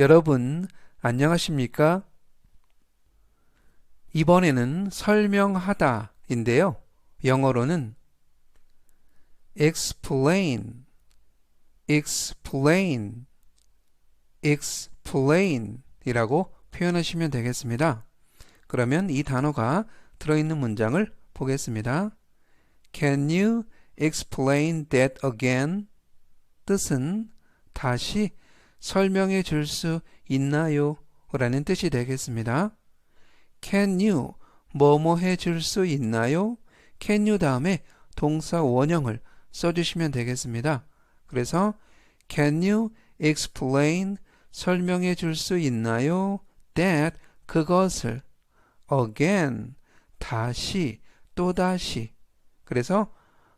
여러분, 안녕하십니까? 이번에는 설명하다 인데요. 영어로는 explain, explain, explain 이라고 표현하시면 되겠습니다. 그러면 이 단어가 들어있는 문장을 보겠습니다. Can you explain that again? 뜻은 다시 설명해 줄 수 있나요? 라는 뜻이 되겠습니다. Can you 뭐뭐 해 줄 수 있나요? Can you 다음에 동사 원형을 써주시면 되겠습니다. 그래서 Can you explain 설명해 줄 수 있나요? That 그것을 again 다시 또다시 그래서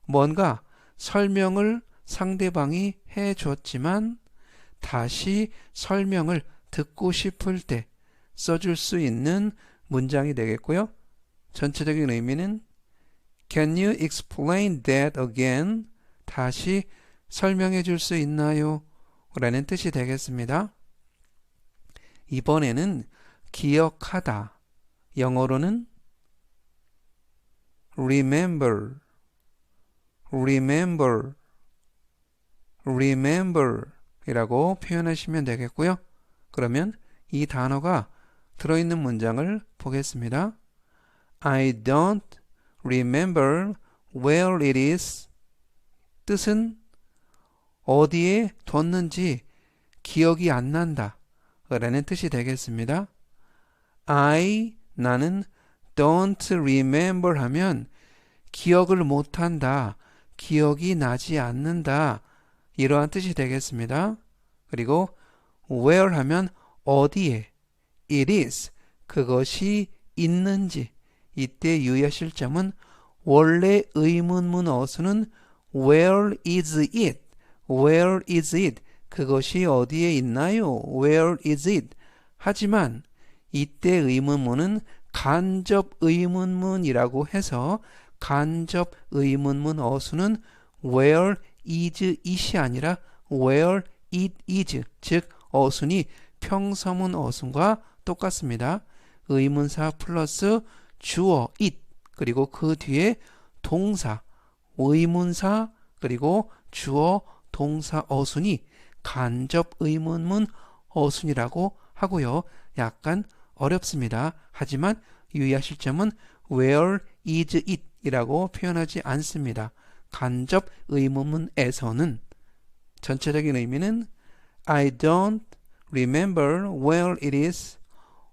뭔가 설명을 상대방이 해 줬지만 다시 설명을 듣고 싶을 때 써줄 수 있는 문장이 되겠고요. 전체적인 의미는 Can you explain that again? 다시 설명해 줄 수 있나요? 라는 뜻이 되겠습니다. 이번에는 기억하다. 영어로는 remember, remember, remember 이라고 표현하시면 되겠고요. 그러면 이 단어가 들어있는 문장을 보겠습니다. I don't remember where it is. 뜻은 어디에 뒀는지 기억이 안 난다. 라는 뜻이 되겠습니다. I, 나는 don't remember 하면 기억을 못한다. 기억이 나지 않는다. 이러한 뜻이 되겠습니다. 그리고 where 하면 어디에 it is 그것이 있는지 이때 유의하실 점은 원래 의문문 어수는 where is it where is it 그것이 어디에 있나요? where is it 하지만 이때 의문문은 간접 의문문이라고 해서 간접 의문문 어수는 where is it이 아니라 where it is 즉 어순이 평서문 어순과 똑같습니다. 의문사 플러스 주어 it 그리고 그 뒤에 동사 의문사 그리고 주어 동사 어순이 간접 의문문 어순이라고 하고요. 약간 어렵습니다. 하지만 유의하실 점은 where is it 이라고 표현하지 않습니다. 간접 의문문에서는 전체적인 의미는 I don't remember where it is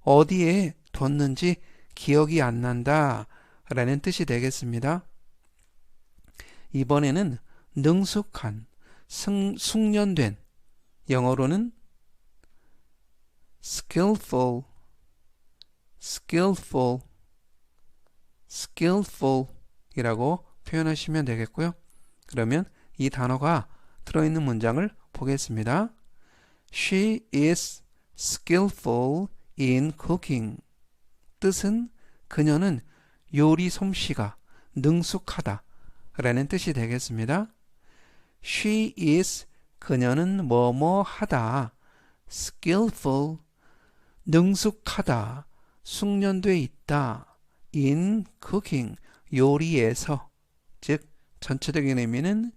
어디에 뒀는지 기억이 안 난다 라는 뜻이 되겠습니다. 이번에는 능숙한, 승, 숙련된 영어로는 skillful, skillful, skillful 이라고 표현하시면 되겠고요. 그러면 이 단어가 들어있는 문장을 보겠습니다. She is skillful in cooking. 뜻은 그녀는 요리 솜씨가 능숙하다 라는 뜻이 되겠습니다. She is 그녀는 뭐뭐 하다 skillful 능숙하다 숙련돼 있다 in cooking 요리에서 즉 전체적인 의미는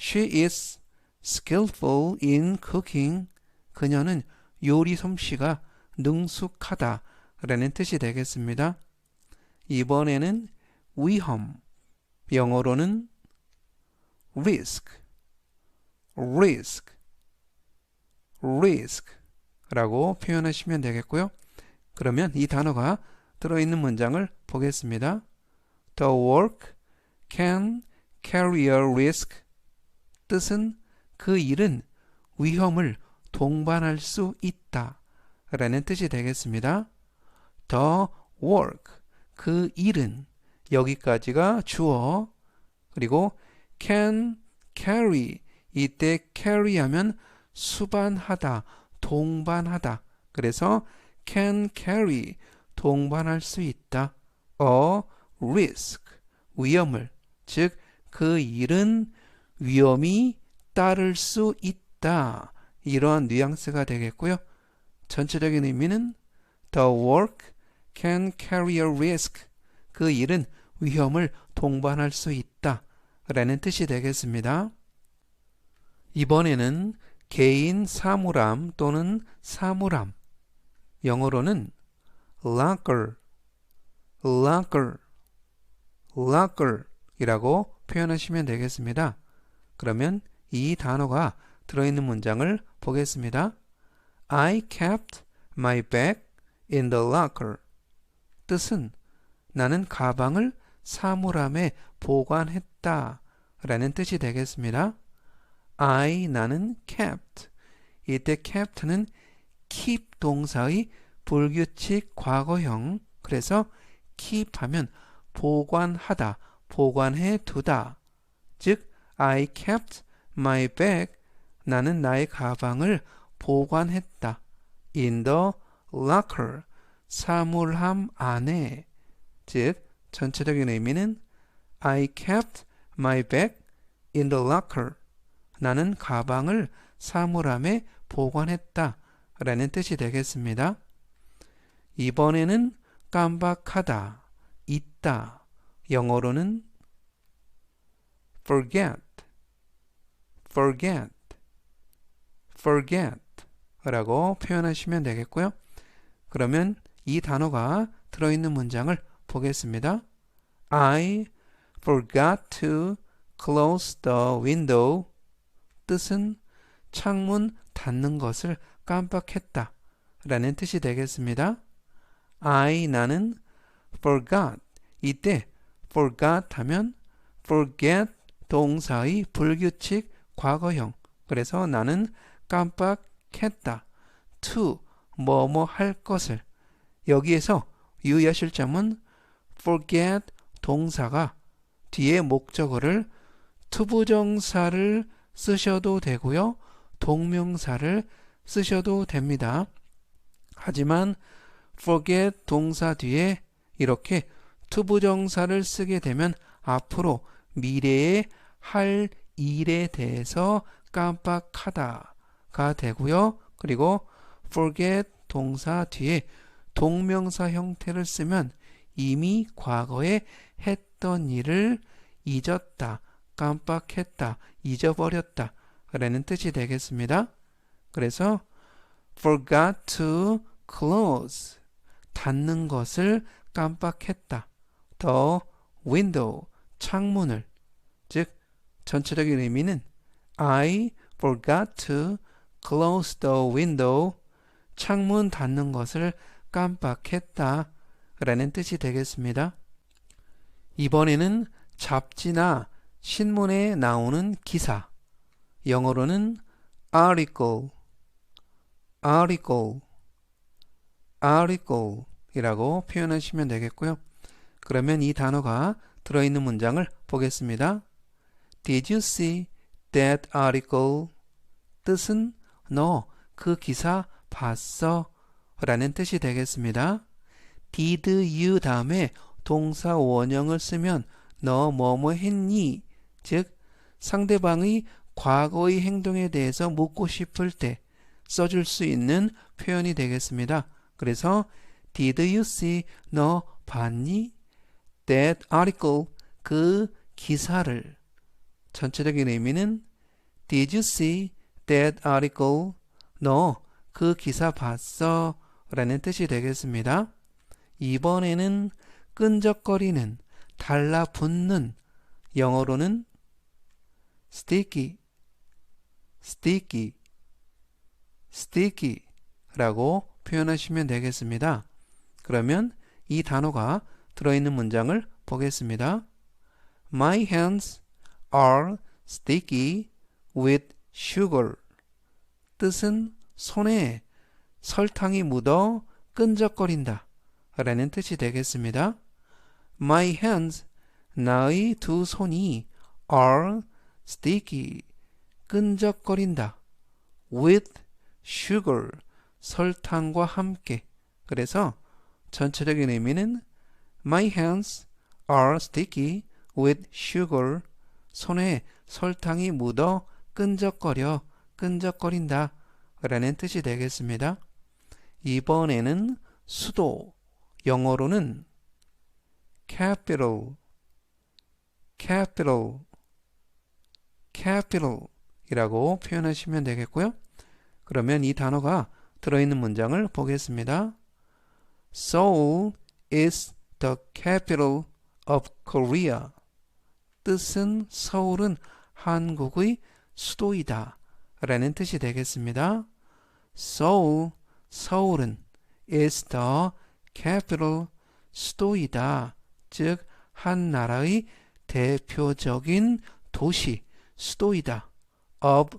she is skillful in cooking 그녀는 요리 솜씨가 능숙하다 라는 뜻이 되겠습니다. 이번에는 위험 영어로는 risk risk risk 라고 표현하시면 되겠고요. 그러면 이 단어가 들어있는 문장을 보겠습니다. The work can carry a risk 뜻은 그 일은 위험을 동반할 수 있다 라는 뜻이 되겠습니다. The work 그 일은 여기까지가 주어. 그리고 can carry 이때 carry 하면 수반하다 동반하다. 그래서 can carry 동반할 수 있다. a risk 위험을 즉 그 일은 위험이 따를 수 있다 이러한 뉘앙스가 되겠고요 전체적인 의미는 The work can carry a risk. 그 일은 위험을 동반할 수 있다. 라는 뜻이 되겠습니다. 이번에는 개인 사물함 또는 사물함. 영어로는 locker, locker, locker 이라고 표현하시면 되겠습니다. 그러면 이 단어가 들어있는 문장을 보겠습니다. I kept my bag in the locker. 뜻은 나는 가방을 사물함에 보관했다 라는 뜻이 되겠습니다. I 나는 kept. 이때 kept는 keep 동사의 불규칙 과거형 그래서 keep 하면 보관하다, 보관해 두다. 즉 I kept my bag 나는 나의 가방을 보관했다. in the locker 사물함 안에 즉 전체적인 의미는 I kept my bag in the locker 나는 가방을 사물함에 보관했다 라는 뜻이 되겠습니다. 이번에는 깜박하다, 있다. 영어로는 forget, forget, forget 라고 표현하시면 되겠고요. 그러면 이 단어가 들어있는 문장을 보겠습니다. I forgot to close the window. 뜻은 창문 닫는 것을 깜빡했다. 라는 뜻이 되겠습니다. I 나는 forgot. 이때 forgot 하면 forget 동사의 불규칙 과거형. 그래서 나는 깜빡했다. to 뭐뭐 할 것을. 여기에서 유의하실 점은 forget 동사가 뒤에 목적어를 투부정사를 쓰셔도 되고요. 동명사를 쓰셔도 됩니다. 하지만 forget 동사 뒤에 이렇게 투부정사를 쓰게 되면 앞으로 미래에 할 일에 대해서 깜빡하다가 되고요. 그리고 forget 동사 뒤에 동명사 형태를 쓰면 이미 과거에 했던 일을 잊었다, 깜빡했다, 잊어버렸다 라는 뜻이 되겠습니다. 그래서 forgot to close 닫는 것을 깜빡했다. The window 창문을 즉 전체적인 의미는 I forgot to close the window 창문 닫는 것을 깜빡했다 라는 뜻이 되겠습니다. 이번에는 잡지나 신문에 나오는 기사 영어로는 article, article, article 이라고 표현하시면 되겠고요. 그러면 이 단어가 들어있는 문장을 보겠습니다. Did you see that article? 뜻은 너 그 기사 봤어? 라는 뜻이 되겠습니다. did you 다음에 동사 원형을 쓰면 너 뭐뭐 했니? 즉 상대방의 과거의 행동에 대해서 묻고 싶을 때 써줄 수 있는 표현이 되겠습니다. 그래서 Did you see? 너 봤니? That article 그 기사를 전체적인 의미는 Did you see that article? 너 그 기사 봤어? 라는 뜻이 되겠습니다. 이번에는 끈적거리는, 달라붙는, 영어로는 sticky, sticky, sticky 라고 표현하시면 되겠습니다. 그러면 이 단어가 들어있는 문장을 보겠습니다. My hands are sticky with sugar. 뜻은 손에 설탕이 묻어 끈적거린다. 라는 뜻이 되겠습니다. My hands, 나의 두 손이 are sticky, 끈적거린다. with sugar, 설탕과 함께. 그래서 전체적인 의미는 My hands are sticky with sugar. 손에 설탕이 묻어 끈적거려, 끈적거린다. 라는 뜻이 되겠습니다. 이번에는 수도, 영어로는 capital, capital, capital 이라고 표현하시면 되겠고요. 그러면 이 단어가 들어있는 문장을 보겠습니다. Seoul is the capital of Korea. 뜻은 서울은 한국의 수도이다. 라는 뜻이 되겠습니다. Seoul, 서울은 is the capital, 수도이다. 즉, 한 나라의 대표적인 도시, 수도이다. of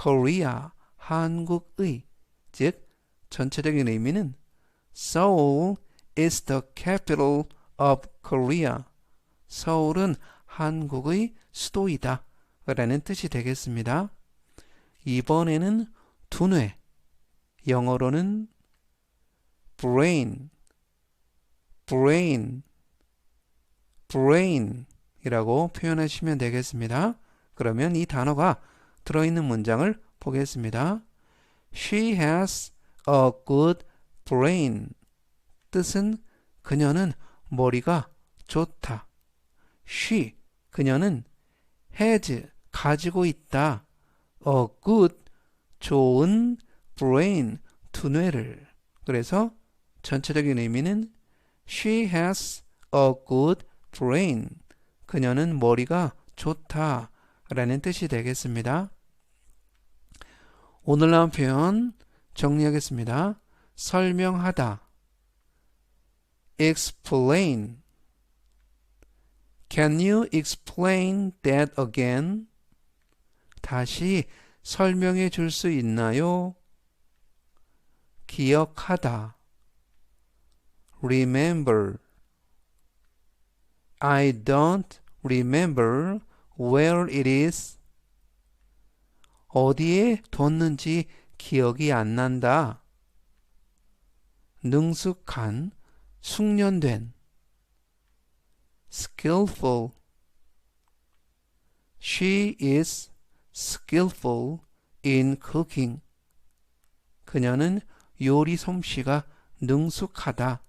Korea, 한국의, 즉, 전체적인 의미는 Seoul is the capital of Korea. 서울은 한국의 수도이다. 라는 뜻이 되겠습니다. 이번에는 두뇌, 영어로는 brain, brain, brain 이라고 표현하시면 되겠습니다. 그러면 이 단어가 들어있는 문장을 보겠습니다. She has a good brain. 뜻은 그녀는 머리가 좋다. She, 그녀는 has, 가지고 있다. a good, 좋은 brain, 두뇌를. 그래서 전체적인 의미는 she has a good brain. 그녀는 머리가 좋다. 라는 뜻이 되겠습니다. 오늘 나온 표현 정리하겠습니다. 설명하다. Explain. Can you explain that again? 다시 설명해 줄 수 있나요? 기억하다. remember. I don't remember where it is. 어디에 뒀는지 기억이 안 난다. 능숙한, 숙련된. skillful. She is skillful in cooking. 그녀는 요리 솜씨가 능숙하다.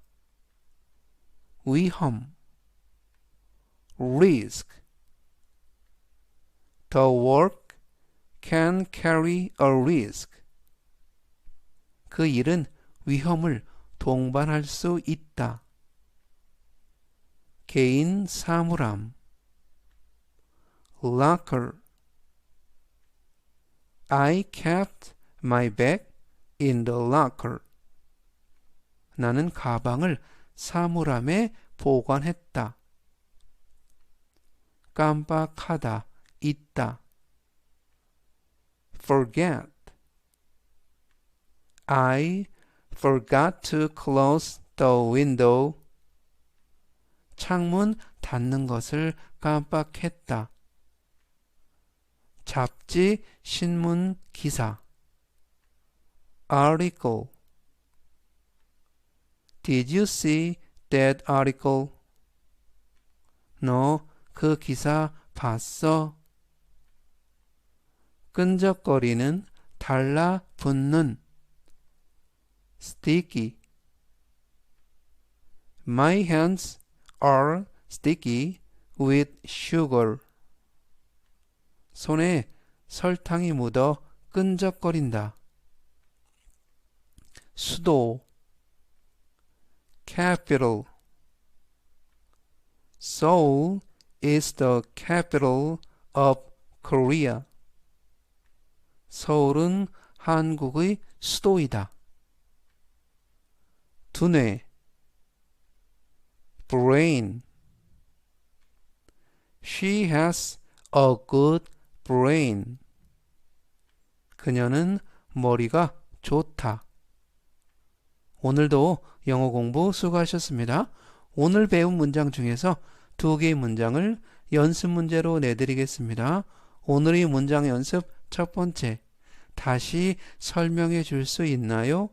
위험. risk. The work can carry a risk. 그 일은 위험을 동반할 수 있다. 개인 사물함 locker I kept my bag in the locker. 나는 가방을 사물함에 보관했다. 깜빡하다, 있다. forget. I forgot to close the window. 창문 닫는 것을 깜빡했다. 잡지, 신문, 기사. article. Did you see that article? 너 그 기사 봤어? 끈적거리는, 달라붙는. Sticky. My hands are sticky with sugar. 손에 설탕이 묻어 끈적거린다. 수도 capital Seoul is the capital of Korea. 서울은 한국의 수도이다. 두뇌 brain She has a good brain. 그녀는 머리가 좋다. 오늘도 영어 공부 수고하셨습니다. 오늘 배운 문장 중에서 두 개의 문장을 연습 문제로 내드리겠습니다. 오늘의 문장 연습 첫 번째. 다시 설명해 줄 수 있나요?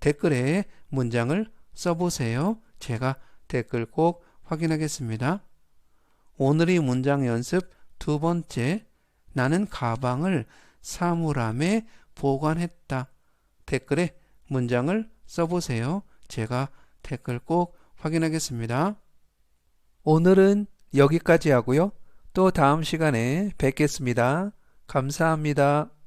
댓글에 문장을 써보세요. 제가 댓글 꼭 확인하겠습니다. 오늘의 문장 연습 두 번째. 나는 가방을 사물함에 보관했다. 댓글에 문장을 써보세요. 제가 댓글 꼭 확인하겠습니다. 오늘은 여기까지 하고요. 또 다음 시간에 뵙겠습니다. 감사합니다.